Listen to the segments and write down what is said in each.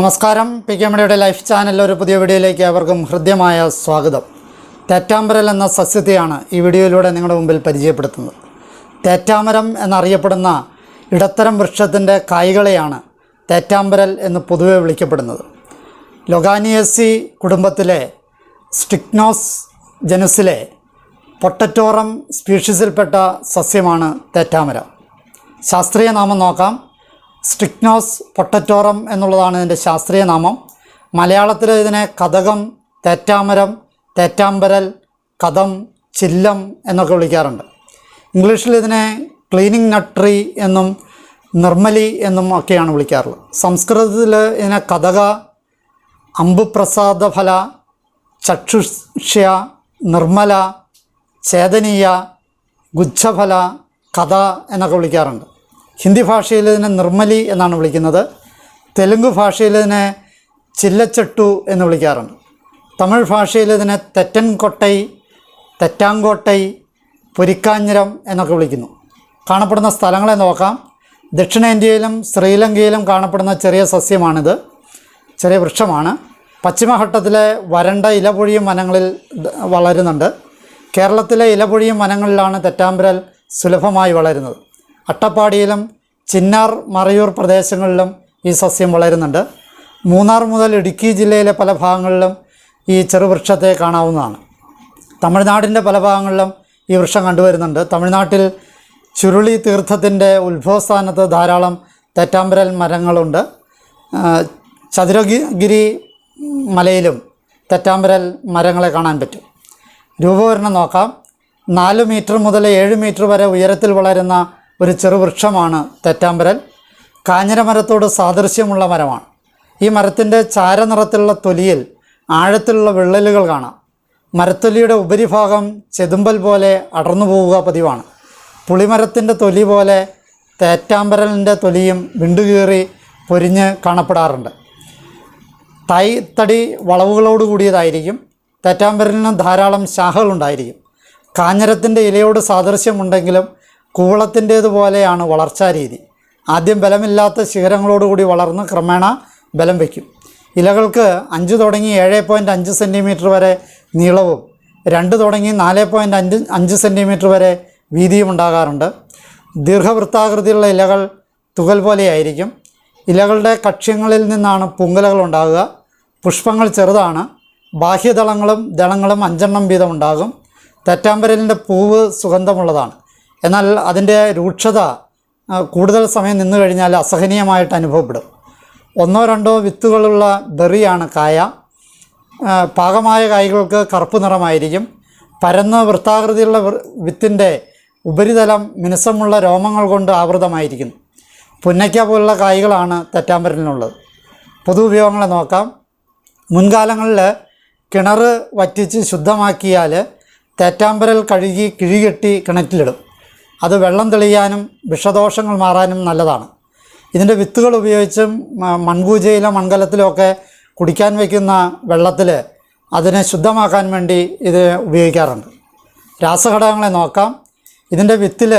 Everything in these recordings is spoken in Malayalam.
നമസ്കാരം. പി കെ മണിയുടെ ലൈഫ് ചാനലിൽ ഒരു പുതിയ വീഡിയോയിലേക്ക് അവർക്കും ഹൃദ്യമായ സ്വാഗതം. തേറ്റാമ്പരൽ എന്ന സസ്യത്തെയാണ് ഈ വീഡിയോയിലൂടെ നിങ്ങളുടെ മുമ്പിൽ പരിചയപ്പെടുത്തുന്നത്. തേറ്റാമരം എന്നറിയപ്പെടുന്ന ഇടത്തരം വൃക്ഷത്തിന്റെ കായ്കളെയാണ് തേറ്റാമ്പരൽ എന്ന് പൊതുവെ വിളിക്കപ്പെടുന്നത്. ലൊഗാനിയസി കുടുംബത്തിലെ സ്റ്റിക്നോസ് ജനുസിലെ പൊട്ടറ്റോറം സ്പീഷീസിൽപ്പെട്ട സസ്യമാണ് തേറ്റാമരം. ശാസ്ത്രീയ നാമം നോക്കാം. സ്ട്രിക്നോസ് പൊട്ടറ്റോറം എന്നുള്ളതാണ് ഇതിന്റെ ശാസ്ത്രീയ നാമം. മലയാളത്തിൽ ഇതിനെ കഥകം തേറ്റാമരം തേറ്റാമ്പരൽ കഥം ചില്ലം എന്നൊക്കെ വിളിക്കാറുണ്ട്. ഇംഗ്ലീഷിൽ ഇതിനെ ക്ലീനിങ് നട്ട് ട്രീ എന്നും നിർമ്മലി എന്നും ഒക്കെയാണ് വിളിക്കാറുള്ളത്. സംസ്കൃതത്തിൽ ഇതിനെ കഥക അമ്പുപ്രസാദ ഫല ചക്ഷുഷ്യ നിർമ്മല ചേതനീയ ഗുച്ഛഫല കഥ എന്നൊക്കെ വിളിക്കാറുണ്ട്. ഹിന്ദി ഭാഷയിൽ ഇതിനെ നിർമ്മലി എന്നാണ് വിളിക്കുന്നത്. തെലുങ്ക് ഭാഷയിൽ ഇതിനെ ചില്ലച്ചട്ടു എന്ന് വിളിക്കാറുണ്ട്. തമിഴ് ഭാഷയിൽ ഇതിനെ തെറ്റൻകൊട്ടൈ തെറ്റാങ്കോട്ടൈ പൊരിക്കാഞ്ഞിരം എന്നൊക്കെ വിളിക്കുന്നു. കാണപ്പെടുന്ന സ്ഥലങ്ങളെ നോക്കാം. ദക്ഷിണേന്ത്യയിലും ശ്രീലങ്കയിലും കാണപ്പെടുന്ന ചെറിയ സസ്യമാണിത്. ചെറിയ വൃക്ഷമാണ്. പശ്ചിമഘട്ടത്തിലെ വരണ്ട ഇലപൊഴിയും വനങ്ങളിൽ വളരുന്നുണ്ട്. കേരളത്തിലെ ഇലപൊഴിയും വനങ്ങളിലാണ് തെറ്റാമ്പരൽ സുലഭമായി വളരുന്നത്. അട്ടപ്പാടിയിലും ചിന്നാർ മറയൂർ പ്രദേശങ്ങളിലും ഈ സസ്യം വളരുന്നുണ്ട്. മൂന്നാർ മുതൽ ഇടുക്കി ജില്ലയിലെ പല ഭാഗങ്ങളിലും ഈ ചെറുവൃക്ഷത്തെ കാണാവുന്നതാണ്. തമിഴ്നാടിന്റെ പല ഭാഗങ്ങളിലും ഈ വൃക്ഷം കണ്ടുവരുന്നുണ്ട്. തമിഴ്നാട്ടിൽ ചുരുളി തീർത്ഥത്തിന്റെ ഉത്ഭവസ്ഥാനത്ത് ധാരാളം തെറ്റാമ്പരൽ മരങ്ങളുണ്ട്. ചതുരഗിരി മലയിലും തെറ്റാമ്പരൽ മരങ്ങളെ കാണാൻ പറ്റും. രൂപവരണം നോക്കാം. നാല് മീറ്റർ മുതൽ ഏഴ് മീറ്റർ വരെ ഉയരത്തിൽ വളരുന്ന ഒരു ചെറുവൃക്ഷമാണ് തെറ്റാമ്പരൽ. കാഞ്ഞിരമരത്തോട് സാദൃശ്യമുള്ള മരമാണ്. ഈ മരത്തിന്റെ ചാരനിറത്തിലുള്ള തൊലിയിൽ ആഴത്തിലുള്ള വിള്ളലുകൾ കാണാം. മരത്തൊലിയുടെ ഉപരിഭാഗം ചെതുമ്പൽ പോലെ അടർന്നു പോവുക പതിവാണ്. പുളിമരത്തിന്റെ തൊലി പോലെ തേറ്റാമ്പരലിന്റെ തൊലിയും വിണ്ടുകീറി പൊരിഞ്ഞ് കാണപ്പെടാറുണ്ട്. തൈ തടി വളവുകളോട് കൂടിയതായിരിക്കും. തേറ്റാമ്പരലിന് ധാരാളം ശാഖകളുണ്ടായിരിക്കും. കാഞ്ഞരത്തിന്റെ ഇലയോട് സാദൃശ്യമുണ്ടെങ്കിലും കൂവളത്തിന്റേതുപോലെയാണ് വളർച്ചാ രീതി. ആദ്യം ബലമില്ലാത്ത ശിഖരങ്ങളോടുകൂടി വളർന്ന് ക്രമേണ ബലം വയ്ക്കും. ഇലകൾക്ക് അഞ്ച് തുടങ്ങി ഏഴ് പോയിന്റ് അഞ്ച് സെന്റിമീറ്റർ വരെ നീളവും രണ്ട് തുടങ്ങി നാല് പോയിന്റ് അഞ്ച് അഞ്ച് സെന്റിമീറ്റർ വരെ വീതിയും ഉണ്ടാകാറുണ്ട്. ദീർഘവൃത്താകൃതിയുള്ള ഇലകൾ തുകൽ പോലെയായിരിക്കും. ഇലകളുടെ കക്ഷ്യങ്ങളിൽ നിന്നാണ് പൊങ്കലകൾ ഉണ്ടാകുക. പുഷ്പങ്ങൾ ചെറുതാണ്. ബാഹ്യദളങ്ങളും ദളങ്ങളും അഞ്ചെണ്ണം വീതം ഉണ്ടാകും. തെറ്റാമ്പരലിന്റെ പൂവ് സുഗന്ധമുള്ളതാണ്. എന്നാൽ അതിന്റെ രൂക്ഷത കൂടുതൽ സമയം നിന്നു കഴിഞ്ഞാൽ അസഹനീയമായിട്ട് അനുഭവപ്പെടും. ഒന്നോ രണ്ടോ വിത്തുകളുള്ള ബെറിയാണ് കായ. പാകമായ കായ്കൾക്ക് കറുപ്പ് നിറമായിരിക്കും. പരന്ന് വൃത്താകൃതിയുള്ള വിത്തിന്റെ ഉപരിതലം മിനുസമുള്ള രോമങ്ങൾ കൊണ്ട് ആവൃതമായിരിക്കുന്നു. പുന്നയ്ക്ക പോലുള്ള കായ്കളാണ് തെറ്റാമ്പരലിനുള്ളത്. പൊതു ഉപയോഗങ്ങളെ നോക്കാം. മുൻകാലങ്ങളിൽ കിണർ വറ്റിച്ച് ശുദ്ധമാക്കിയാൽ തേറ്റാമ്പരൽ കഴുകി കിഴികെട്ടി കിണറ്റിലിടും. അത് വെള്ളം തെളിയാനും വിഷദോഷങ്ങൾ മാറാനും നല്ലതാണ്. ഇതിന്റെ വിത്തുകൾ ഉപയോഗിച്ചും മൺപൂജയിലോ മൺകലത്തിലോ ഒക്കെ കുടിക്കാൻ വയ്ക്കുന്ന വെള്ളത്തിൽ അതിനെ ശുദ്ധമാക്കാൻ വേണ്ടി ഇത് ഉപയോഗിക്കാറുണ്ട്. രാസഘടകങ്ങളെ നോക്കാം. ഇതിന്റെ വിത്തിൽ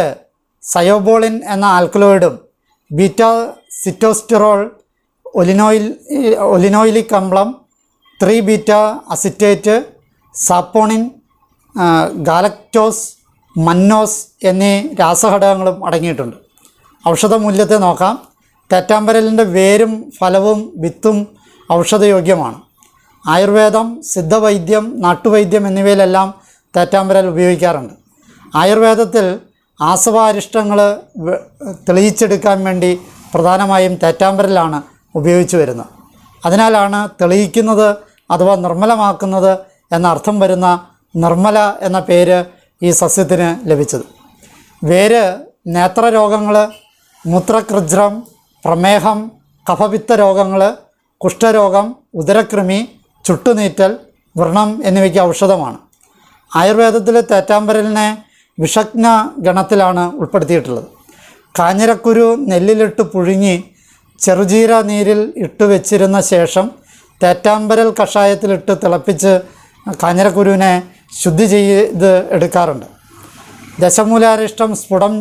സയോബോളിൻ എന്ന ആൽക്കലോയിഡും ബീറ്റ സിറ്റോസ്റ്റിറോൾ ഒലിനോയിൽ ഒലിനോയിലിക് അമ്ലം three beta acetate saponin galactose mannose എന്നീ രാസഘടകങ്ങളും അടങ്ങിയിട്ടുണ്ട്. ഔഷധമൂല്യത്തെ നോക്കാം. തെറ്റാമ്പരലിന്റെ വേരും ഫലവും വിത്തും ഔഷധയോഗ്യമാണ്. ആയുർവേദം സിദ്ധവൈദ്യം നാട്ടുവൈദ്യം എന്നിവയിലെല്ലാം തേറ്റാമ്പരൽ ഉപയോഗിക്കാറുണ്ട്. ആയുർവേദത്തിൽ ആസവാരിഷ്ടങ്ങൾ തെളിയിച്ചെടുക്കാൻ വേണ്ടി പ്രധാനമായും തേറ്റാമ്പരലാണ് ഉപയോഗിച്ചു വരുന്നത്. അതിനാലാണ് തെളിയിക്കുന്നത് അഥവാ നിർമ്മലമാക്കുന്നത് എന്ന അർത്ഥം വരുന്ന നിർമ്മല എന്ന പേര് ഈ സസ്യത്തിന് ലഭിച്ചത്. വേര് നേത്രരോഗങ്ങൾ മൂത്രകൃജ്രം പ്രമേഹം കഫപിത്ത രോഗങ്ങൾ കുഷ്ഠരോഗം ഉദരകൃമി ചുട്ടുനീറ്റൽ വ്രണം എന്നിവയ്ക്ക് ഔഷധമാണ്. ആയുർവേദത്തിലെ തേറ്റാമ്പരലിനെ വിഷജ്ഞ ഗണത്തിലാണ് ഉൾപ്പെടുത്തിയിട്ടുള്ളത്. കാഞ്ഞിരക്കുരു നെല്ലിലിട്ട് പുഴുങ്ങി ചെറുജീര നീരിൽ ഇട്ട് വെച്ചിരുന്ന ശേഷം തേറ്റാമ്പരൽ കഷായത്തിലിട്ട് തിളപ്പിച്ച് കാഞ്ഞിരക്കുരുവിനെ ശുദ്ധി ചെയ്ത് എടുക്കാറുണ്ട്. ദശമൂലാരിഷ്ടം സ്ഫുടം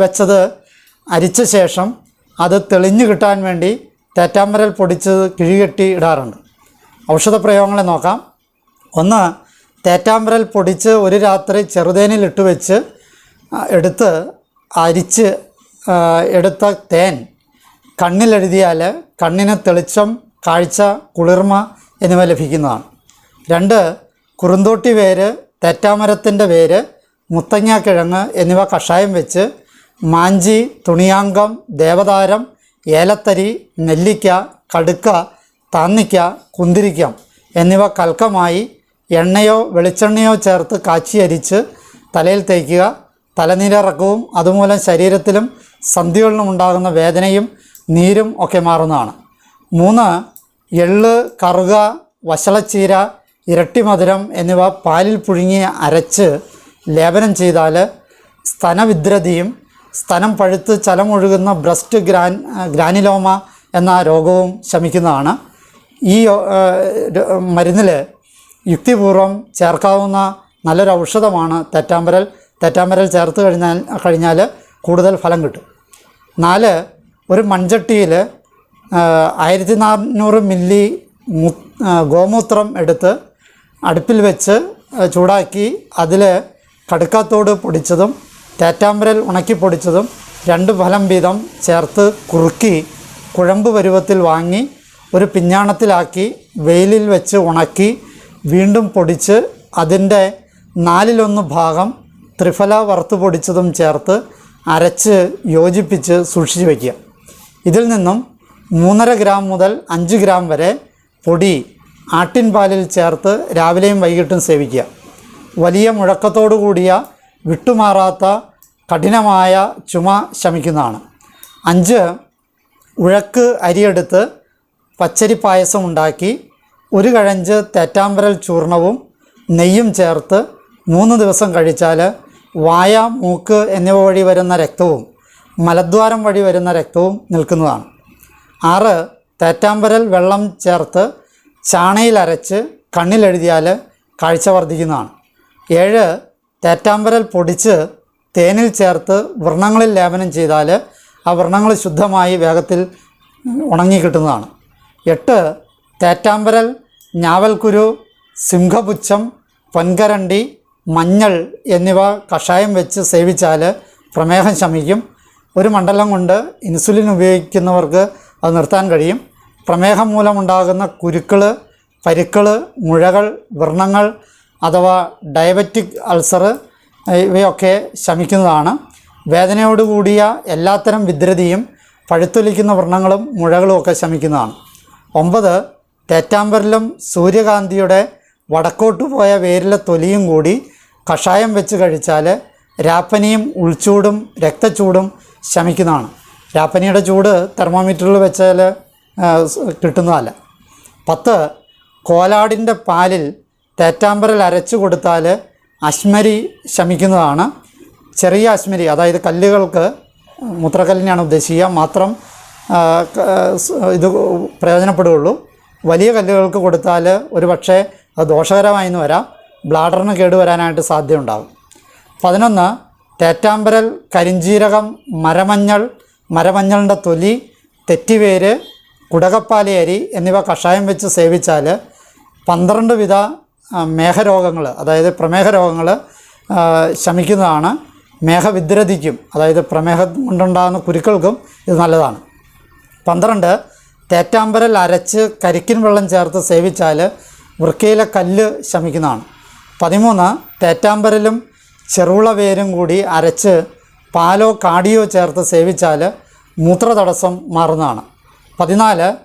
വെച്ചത് അരിച്ച ശേഷം അത് തെളിഞ്ഞു കിട്ടാൻ വേണ്ടി തേറ്റാമ്പരൽ പൊടിച്ച് കിഴികെട്ടി ഇടാറുണ്ട്. ഔഷധ പ്രയോഗങ്ങളെ നോക്കാം. ഒന്ന് തേറ്റാമ്പരൽ പൊടിച്ച് ഒരു രാത്രി ചെറുതേനിൽ ഇട്ട് വെച്ച് എടുത്ത് അരിച്ച് എടുത്ത തേൻ കണ്ണിലെഴുതിയാൽ കണ്ണിന് തെളിച്ചം കാഴ്ച കുളിർമ എന്നിവ ലഭിക്കുന്നതാണ്. രണ്ട് കുറുന്തോട്ടി വേര് തെറ്റാമരത്തിന്റെ വേര് മുത്തങ്ങാക്കിഴങ്ങ് എന്നിവ കഷായം വെച്ച് മാഞ്ചി തുണിയാങ്കം ദേവതാരം ഏലത്തരി നെല്ലിക്ക കടുക്ക താന്നിക്ക കുന്തിരിക്കം എന്നിവ കൽക്കമായി എണ്ണയോ വെളിച്ചെണ്ണയോ ചേർത്ത് കാച്ചിയരിച്ച് തലയിൽ തേക്കുക. തലനീരിറക്കവും അതുമൂലം ശരീരത്തിലും സന്ധികളിലും ഉണ്ടാകുന്ന വേദനയും നീരും ഒക്കെ മാറുന്നതാണ്. മൂന്ന് എള്ള് കറുക വശളച്ചീര ഇരട്ടിമധുരം എന്നിവ പാലിൽ പുഴുങ്ങി അരച്ച് ലേപനം ചെയ്താൽ സ്തനവിദ്രതിയും സ്തനം പഴുത്ത് ചലമൊഴുകുന്ന ബ്രസ്റ്റ് ഗ്രാൻ ഗ്രാനിലോമ എന്ന രോഗവും ശമിക്കുന്നതാണ്. ഈ മരുന്നിൽ യുക്തിപൂർവം ചേർക്കാവുന്ന നല്ലൊരു ഔഷധമാണ് തെറ്റാമ്പരൽ. തെറ്റാമ്പരൽ ചേർത്ത് കഴിഞ്ഞാൽ കഴിഞ്ഞാൽ കൂടുതൽ ഫലം കിട്ടും. നാല് ഒരു മൺചട്ടിയിൽ ആയിരത്തി നാനൂറ് മില്ലി ഗോമൂത്രം എടുത്ത് അടുപ്പിൽ വെച്ച് ചൂടാക്കി അതിൽ കടുക്കാത്തോട് പൊടിച്ചതും തേറ്റാമ്പരൽ ഉണക്കി പൊടിച്ചതും രണ്ട് ഫലം വീതം ചേർത്ത് കുറുക്കി കുഴമ്പ് പരുവത്തിൽ വാങ്ങി ഒരു പിഞ്ഞാണത്തിലാക്കി വെയിലിൽ വെച്ച് ഉണക്കി വീണ്ടും പൊടിച്ച് അതിന്റെ നാലിലൊന്ന് ഭാഗം ത്രിഫല വറുത്ത് പൊടിച്ചതും ചേർത്ത് അരച്ച് യോജിപ്പിച്ച് സൂക്ഷിച്ച് വയ്ക്കുക. ഇതിൽ നിന്നും മൂന്നര ഗ്രാം മുതൽ അഞ്ച് ഗ്രാം വരെ പൊടി ആട്ടിൻ പാലിൽ ചേർത്ത് രാവിലെയും വൈകിട്ടും സേവിക്കുക. വലിയ മുഴക്കത്തോടു കൂടിയ വിട്ടുമാറാത്ത കഠിനമായ ചുമ ശമിക്കുന്നതാണ്. അഞ്ച് ഉഴക്ക് അരിയെടുത്ത് പച്ചരി പായസം ഉണ്ടാക്കി ഒരു കഴഞ്ച് തേറ്റാമ്പരൽ ചൂർണവും നെയ്യും ചേർത്ത് മൂന്ന് ദിവസം കഴിച്ചാൽ വായ മൂക്ക് എന്നിവ വഴി വരുന്ന രക്തവും മലദ്വാരം വഴി വരുന്ന രക്തവും നിൽക്കുന്നതാണ്. ആറ് തേറ്റാമ്പരൽ വെള്ളം ചേർത്ത് ചാണയിൽ അരച്ച് കണ്ണിലെഴുതിയാൽ കാഴ്ച വർദ്ധിക്കുന്നതാണ്. ഏഴ് തേറ്റാമ്പരൽ പൊടിച്ച് തേനിൽ ചേർത്ത് വ്രണങ്ങളിൽ ലേപനം ചെയ്താൽ ആ വ്രണങ്ങൾ ശുദ്ധമായി വേഗത്തിൽ ഉണങ്ങി കിട്ടുന്നതാണ് എട്ട് തേറ്റാമ്പരൽ ഞാവൽക്കുരു സിംഹപുച്ഛം പൊൻകരണ്ടി മഞ്ഞൾ എന്നിവ കഷായം വെച്ച് സേവിച്ചാൽ പ്രമേഹം ശമിക്കും. ഒരു മണ്ഡലം കൊണ്ട് ഇൻസുലിൻ ഉപയോഗിക്കുന്നവർക്ക് അത് നിർത്താൻ കഴിയും. പ്രമേഹം മൂലമുണ്ടാകുന്ന കുരുക്കൾ പരുക്കൾ മുഴകൾ വ്രണങ്ങൾ അഥവാ ഡയബറ്റിക് അൾസർ ഇവയൊക്കെ ശമിക്കുന്നതാണ്. വേദനയോടുകൂടിയ എല്ലാത്തരം വിദ്രതിയും പഴുത്തൊലിക്കുന്ന വ്രണങ്ങളും മുഴകളും ഒക്കെ ശമിക്കുന്നതാണ്. ഒമ്പത് തേറ്റാമ്പരലും സൂര്യകാന്തിയുടെ വടക്കോട്ട് പോയ വേരിലെ തൊലിയും കൂടി കഷായം വെച്ച് കഴിച്ചാൽ രാപ്പനിയും ഉൾച്ചൂടും രക്തച്ചൂടും ശമിക്കുന്നതാണ്. രാപ്പനിയുടെ ചൂട് തെർമോമീറ്ററിൽ വെച്ചാൽ കിട്ടുന്നതല്ല. പത്ത് കോലാടിന്റെ പാലിൽ തേറ്റാമ്പരൽ അരച്ചു കൊടുത്താൽ അശ്മരി ശമിക്കുന്നതാണ്. ചെറിയ അശ്മരി അതായത് കല്ലുകൾക്ക് മൂത്രക്കല്ലിനെയാണ് ഉദ്ദേശിക്കുക. മാത്രം ഇത് പ്രയോജനപ്പെടുകയുള്ളൂ. വലിയ കല്ലുകൾക്ക് കൊടുത്താൽ ഒരു പക്ഷേ അത് ദോഷകരമായി എന്ന് വരാം. ബ്ലാഡറിന് കേടുവരാനായിട്ട് സാധ്യതയുണ്ടാകും. പതിനൊന്ന് തേറ്റാമ്പരൽ കരിഞ്ജീരകം മരമഞ്ഞൾ മരമഞ്ഞളിന്റെ തൊലി തെറ്റിവേര് കുടകപ്പാലി അരി എന്നിവ കഷായം വെച്ച് സേവിച്ചാൽ പന്ത്രണ്ട് വിധ മേഘരോഗങ്ങൾ അതായത് പ്രമേഹ രോഗങ്ങൾ ശമിക്കുന്നതാണ്. മേഘവിദ്രതിക്കും അതായത് പ്രമേഹം കൊണ്ടുണ്ടാകുന്ന കുരുക്കൾക്കും ഇത് നല്ലതാണ്. പന്ത്രണ്ട് തേറ്റാമ്പരൽ അരച്ച് കരിക്കിൻ വെള്ളം ചേർത്ത് സേവിച്ചാൽ വൃക്കയിലെ കല്ല് ശമിക്കുന്നതാണ്. പതിമൂന്ന് തേറ്റാമ്പരലും ചെറുള വേരും കൂടി അരച്ച് പാലോ കാടിയോ ചേർത്ത് സേവിച്ചാൽ മൂത്രതടസ്സം മാറുന്നതാണ്. പതിനാല്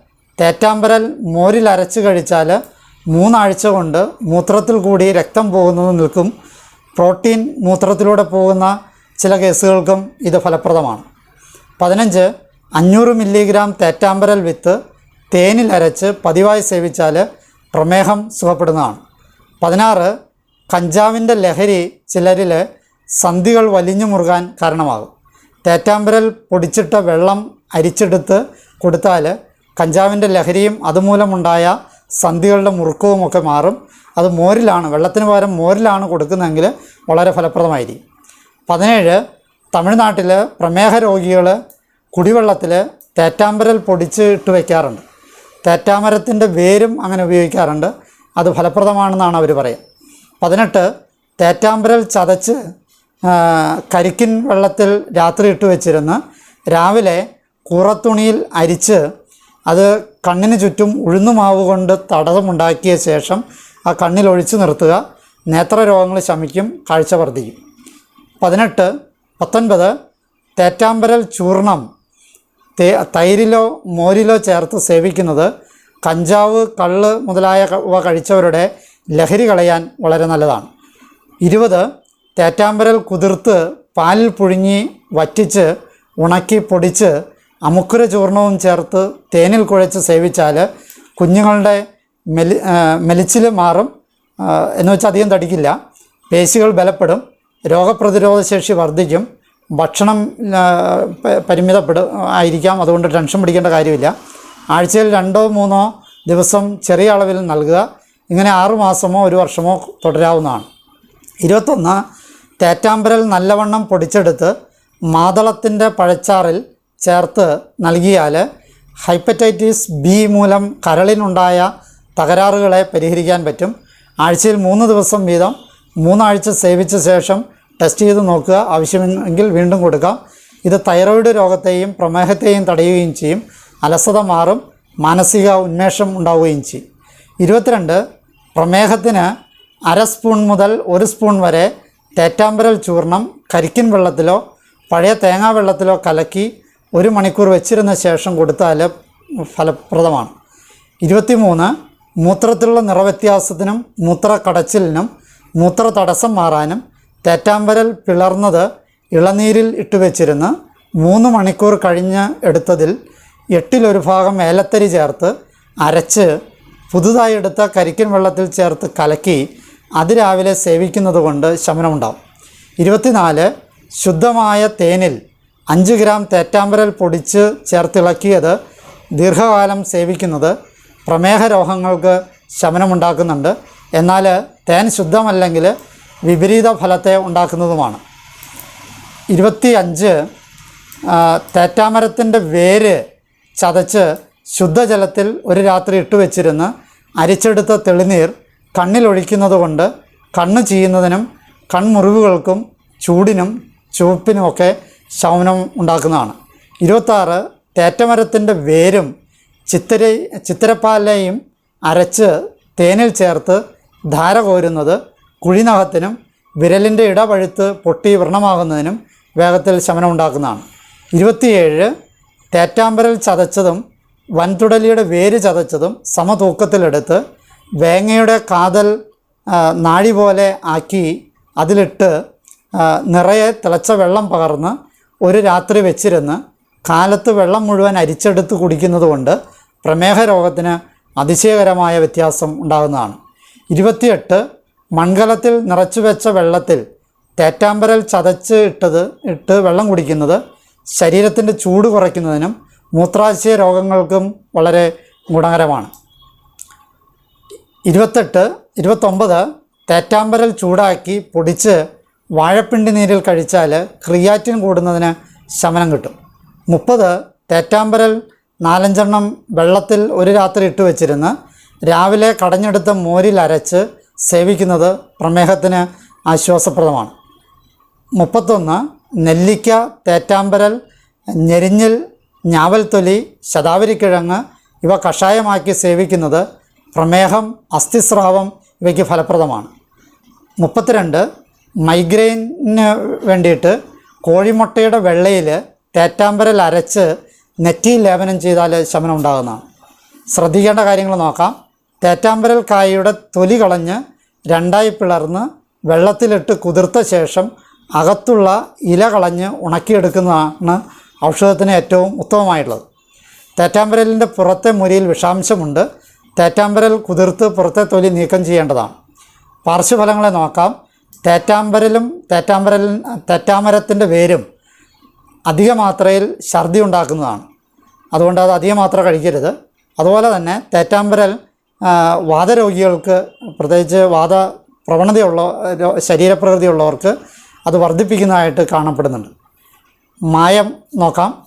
തേറ്റാമ്പരൽ മോരിൽ അരച്ച് കഴിച്ചാൽ മൂന്നാഴ്ച കൊണ്ട് മൂത്രത്തിൽ കൂടി രക്തം പോകുന്നത് നിൽക്കും. പ്രോട്ടീൻ മൂത്രത്തിലൂടെ പോകുന്ന ചില കേസുകൾക്കും ഇത് ഫലപ്രദമാണ്. പതിനഞ്ച് അഞ്ഞൂറ് മില്ലിഗ്രാം തേറ്റാമ്പരൽ വിത്ത് തേനിൽ അരച്ച് പതിവായി സേവിച്ചാൽ പ്രമേഹം സുഖപ്പെടുന്നതാണ്. പതിനാറ് കഞ്ചാവിന്റെ ലഹരി ചിലരിൽ സന്ധികൾ വലിഞ്ഞു മുറുകാൻ കാരണമാകും. തേറ്റാമ്പരൽ പൊടിച്ചിട്ട വെള്ളം അരിച്ചെടുത്ത് കൊടുത്താൽ കഞ്ചാവിന്റെ ലഹരിയും അതുമൂലമുണ്ടായ സന്ധികളുടെ മുറുക്കവും ഒക്കെ മാറും. അത് മോരിലാണ് വെള്ളത്തിന് പകരം മോരിലാണ് കൊടുക്കുന്നതെങ്കിൽ വളരെ ഫലപ്രദമായിരിക്കും. പതിനേഴ് തമിഴ്നാട്ടിൽ പ്രമേഹ രോഗികൾ കുടിവെള്ളത്തിൽ തേറ്റാമ്പരൽ പൊടിച്ച് ഇട്ട് വയ്ക്കാറുണ്ട് തേറ്റാമരത്തിന്റെ വേരും അങ്ങനെ ഉപയോഗിക്കാറുണ്ട്. അത് ഫലപ്രദമാണെന്നാണ് അവർ പറയുക. പതിനെട്ട് തേറ്റാമ്പരൽ ചതച്ച് കരിക്കിൻ വെള്ളത്തിൽ രാത്രി ഇട്ട് വെച്ചിരുന്ന് രാവിലെ കൂറത്തുണിയിൽ അരിച്ച് അത് കണ്ണിന് ചുറ്റും ഉഴുന്നുമാവ് കൊണ്ട് തടസ്സമുണ്ടാക്കിയ ശേഷം ആ കണ്ണിൽ ഒഴിച്ചു നിർത്തുക. നേത്രരോഗങ്ങൾ ശമിക്കും കാഴ്ച വർദ്ധിക്കും. പതിനെട്ട് പത്തൊൻപത് തേറ്റാമ്പരൽ ചൂർണം തേ തൈരിലോ മോരിലോ ചേർത്ത് സേവിക്കുന്നത് കഞ്ചാവ് കള്ള് മുതലായവ കഴിച്ചവരുടെ ലഹരി കളയാൻ വളരെ നല്ലതാണ്. ഇരുപത് തേറ്റാമ്പരൽ കുതിർത്ത് പാലിൽ പുഴുങ്ങി വറ്റിച്ച് ഉണക്കി പൊടിച്ച് അമുക്കുര ചൂർണവും ചേർത്ത് തേനിൽ കുഴച്ച് സേവിച്ചാൽ കുഞ്ഞുങ്ങളുടെ മെലി മെലിച്ചിൽ മാറും. എന്ന് വെച്ചാൽ അധികം തടിക്കില്ല. പേശികൾ ബലപ്പെടും. രോഗപ്രതിരോധ ശേഷി വർദ്ധിക്കും. ഭക്ഷണം പരിമിതപ്പെടും ആയിരിക്കാം. അതുകൊണ്ട് ടെൻഷൻ പിടിക്കേണ്ട കാര്യമില്ല. ആഴ്ചയിൽ രണ്ടോ മൂന്നോ ദിവസം ചെറിയ അളവിൽ നൽകുക. ഇങ്ങനെ ആറുമാസമോ ഒരു വർഷമോ തുടരാവുന്നതാണ്. ഇരുപത്തൊന്ന് തേറ്റാമ്പരൽ നല്ലവണ്ണം പൊടിച്ചെടുത്ത് മാതളത്തിന്റെ പഴച്ചാറിൽ ചേർത്ത് നൽകിയാൽ ഹൈപ്പറ്റൈറ്റിസ് ബി മൂലം കരളിനുണ്ടായ തകരാറുകളെ പരിഹരിക്കാൻ പറ്റും. ആഴ്ചയിൽ മൂന്ന് ദിവസം വീതം മൂന്നാഴ്ച സേവിച്ച ശേഷം ടെസ്റ്റ് ചെയ്ത് നോക്കുക. ആവശ്യമെങ്കിൽ വീണ്ടും കൊടുക്കാം. ഇത് തൈറോയിഡ് രോഗത്തെയും പ്രമേഹത്തെയും തടയുകയും ചെയ്യും. അലസത മാറും മാനസിക ഉന്മേഷം ഉണ്ടാവുകയും ചെയ്യും. ഇരുപത്തിരണ്ട് പ്രമേഹത്തിന് അര സ്പൂൺ മുതൽ ഒരു സ്പൂൺ വരെ തേറ്റാമ്പരൽ ചൂർണം കരിക്കിൻ വെള്ളത്തിലോ പഴയ തേങ്ങാ വെള്ളത്തിലോ കലക്കി ഒരു മണിക്കൂർ വെച്ചിരുന്ന ശേഷം കൊടുത്താൽ ഫലപ്രദമാണ്. ഇരുപത്തിമൂന്ന് മൂത്രത്തിലുള്ള നിറവ്യത്യാസത്തിനും മൂത്രക്കടച്ചിലിനും മൂത്ര തടസ്സം മാറാനും തേറ്റാമ്പരൽ പിളർന്നത് ഇളനീരിൽ ഇട്ടുവെച്ചിരുന്ന് മൂന്ന് മണിക്കൂർ കഴിഞ്ഞ് എടുത്തതിൽ എട്ടിലൊരു ഭാഗം ഏലത്തരി ചേർത്ത് അരച്ച് പുതുതായി എടുത്ത കരിക്കൻ വെള്ളത്തിൽ ചേർത്ത് കലക്കി അതിരാവിലെ സേവിക്കുന്നത് കൊണ്ട് ശമനമുണ്ടാവും. ഇരുപത്തിനാല് ശുദ്ധമായ തേനിൽ അഞ്ച് ഗ്രാം തേറ്റാമ്പരൽ പൊടിച്ച് ചേർത്തിളക്കിയത് ദീർഘകാലം സേവിക്കുന്നത് പ്രമേഹ രോഗങ്ങൾക്ക് ശമനമുണ്ടാക്കുന്നുണ്ട്. എന്നാൽ തേൻ ശുദ്ധമല്ലെങ്കിൽ വിപരീത ഫലത്തെ ഉണ്ടാക്കുന്നതുമാണ്. ഇരുപത്തി അഞ്ച് തേറ്റാമരത്തിന്റെ വേര് ചതച്ച് ശുദ്ധജലത്തിൽ ഒരു രാത്രി ഇട്ട് വെച്ചിരുന്ന് അരിച്ചെടുത്ത തെളിനീർ കണ്ണിലൊഴിക്കുന്നത് കൊണ്ട് കണ്ണ് ചീയുന്നതിനും കൺമുറിവുകൾക്കും ചൂടിനും ചുവപ്പിനുമൊക്കെ ശമനം ഉണ്ടാക്കുന്നതാണ്. ഇരുപത്താറ് തേറ്റമരത്തിന്റെ വേരും ചിത്തിര ചിത്തിരപ്പാലയും അരച്ച് തേനിൽ ചേർത്ത് ധാര കോരുന്നത് കുഴിനഹത്തിനും വിരലിന്റെ ഇടപഴുത്ത് പൊട്ടി വ്രണമാകുന്നതിനും വേഗത്തിൽ ശമനം ഉണ്ടാക്കുന്നതാണ്. ഇരുപത്തിയേഴ് തേറ്റാമ്പരൽ ചതച്ചതും വൻതുടലിയുടെ വേര് ചതച്ചതും സമതൂക്കത്തിലെടുത്ത് വേങ്ങയുടെ കാതൽ നാഴി പോലെ ആക്കി അതിലിട്ട് നിറയെ തിളച്ച വെള്ളം പകർന്ന് ഒരു രാത്രി വെച്ചിരുന്ന് കാലത്ത് വെള്ളം മുഴുവൻ അരിച്ചെടുത്ത് കുടിക്കുന്നത് കൊണ്ട് പ്രമേഹ രോഗത്തിന് അതിശയകരമായ വ്യത്യാസം ഉണ്ടാകുന്നതാണ്. ഇരുപത്തിയെട്ട് മൺകലത്തിൽ നിറച്ചു വെച്ച വെള്ളത്തിൽ തേറ്റാമ്പരൽ ചതച്ച് ഇട്ടത് ഇട്ട് വെള്ളം കുടിക്കുന്നത് ശരീരത്തിന്റെ ചൂട് കുറയ്ക്കുന്നതിനും മൂത്രാശയ രോഗങ്ങൾക്കും വളരെ ഗുണകരമാണ്. ഇരുപത്തെട്ട് ഇരുപത്തൊമ്പത് തേറ്റാമ്പരൽ ചൂടാക്കി പൊടിച്ച് വാഴപ്പിണ്ടി നീരിൽ കഴിച്ചാൽ ക്രിയാറ്റിൻ കൂടുന്നതിന് ശമനം കിട്ടും. മുപ്പത് തേറ്റാമ്പരൽ നാലഞ്ചെണ്ണം വെള്ളത്തിൽ ഒരു രാത്രി ഇട്ട് വെച്ചിരുന്ന് രാവിലെ കടഞ്ഞെടുത്ത മോരിൽ അരച്ച് സേവിക്കുന്നത് പ്രമേഹത്തിന് ആശ്വാസപ്രദമാണ്. മുപ്പത്തൊന്ന് നെല്ലിക്ക തേറ്റാമ്പരൽ ഞെരിഞ്ഞിൽ ഞാവൽത്തൊലി ശതാവരിക്കിഴങ്ങ് ഇവ കഷായമാക്കി സേവിക്കുന്നത് പ്രമേഹം അസ്ഥിസ്രാവം ഇവയ്ക്ക് ഫലപ്രദമാണ്. മുപ്പത്തിരണ്ട് മൈഗ്രെയിന് വേണ്ടിയിട്ട് കോഴിമുട്ടയുടെ വെള്ളയിൽ തേറ്റാമ്പരൽ അരച്ച് നെറ്റിയിൽ ലേപനം ചെയ്താൽ ശമനം ഉണ്ടാകുന്നതാണ് ശ്രദ്ധിക്കേണ്ട കാര്യങ്ങൾ നോക്കാം. തേറ്റാമ്പരൽ കായയുടെ തൊലി കളഞ്ഞ് രണ്ടായി പിളർന്ന് വെള്ളത്തിലിട്ട് കുതിർത്ത ശേഷം അകത്തുള്ള ഇല കളഞ്ഞ് ഉണക്കിയെടുക്കുന്നതാണ് ഔഷധത്തിന് ഏറ്റവും ഉത്തമമായിട്ടുള്ളത്. തേറ്റാമ്പരലിന്റെ പുറത്തെ മുരിയിൽ വിഷാംശമുണ്ട്. തേറ്റാമ്പരൽ കുതിർത്ത് പുറത്തെ തൊലി നീക്കം ചെയ്യേണ്ടതാണ്. പാർശ്വഫലങ്ങളെ നോക്കാം. തേറ്റാമ്പരലും തേറ്റാമ്പരൽ തേറ്റാമരത്തിന്റെ വേരും അധികമാത്രയിൽ ഛർദി ഉണ്ടാക്കുന്നതാണ്. അതുകൊണ്ട് അത് അധികമാത്ര കഴിക്കരുത്. അതുപോലെ തന്നെ തേറ്റാമ്പരൽ വാദരോഗികൾക്ക് പ്രത്യേകിച്ച് വാദ പ്രവണതയുള്ള ശരീരപ്രകൃതിയുള്ളവർക്ക് അത് വർദ്ധിപ്പിക്കുന്നതായിട്ട് കാണപ്പെടുന്നുണ്ട്. മായം നോക്കാം.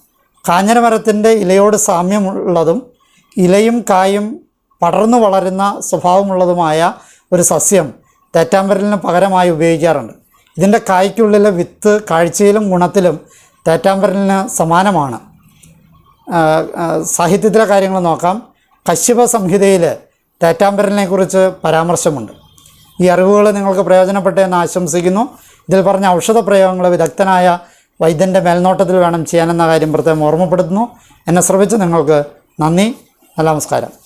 കാഞ്ഞിരമരത്തിന്റെ ഇലയോട് സാമ്യമുള്ളതും ഇലയും കായും പടർന്നു വളരുന്ന സ്വഭാവമുള്ളതുമായ ഒരു സസ്യം തേറ്റാമ്പരലിന് പകരമായി ഉപയോഗിക്കാറുണ്ട്. ഇതിന്റെ കായ്ക്കുള്ളിലെ വിത്ത് കാഴ്ചയിലും ഗുണത്തിലും തേറ്റാമ്പരലിന് സമാനമാണ്. സാഹിത്യത്തിലെ കാര്യങ്ങൾ നോക്കാം. കശ്യപ സംഹിതയിൽ തേറ്റാമ്പരലിനെക്കുറിച്ച് പരാമർശമുണ്ട്. ഈ അറിവുകൾ നിങ്ങൾക്ക് പ്രയോജനപ്പെട്ടെന്ന് ആശംസിക്കുന്നു. ഇതിൽ പറഞ്ഞ ഔഷധ പ്രയോഗങ്ങൾ വിദഗ്ധനായ വൈദ്യന്റെ മേൽനോട്ടത്തിൽ വേണം ചെയ്യാനെന്ന കാര്യം പ്രത്യേകം ഓർമ്മപ്പെടുത്തുന്നു. എന്നെ ശ്രമിച്ച് നിങ്ങൾക്ക് നന്ദി. നമസ്കാരം.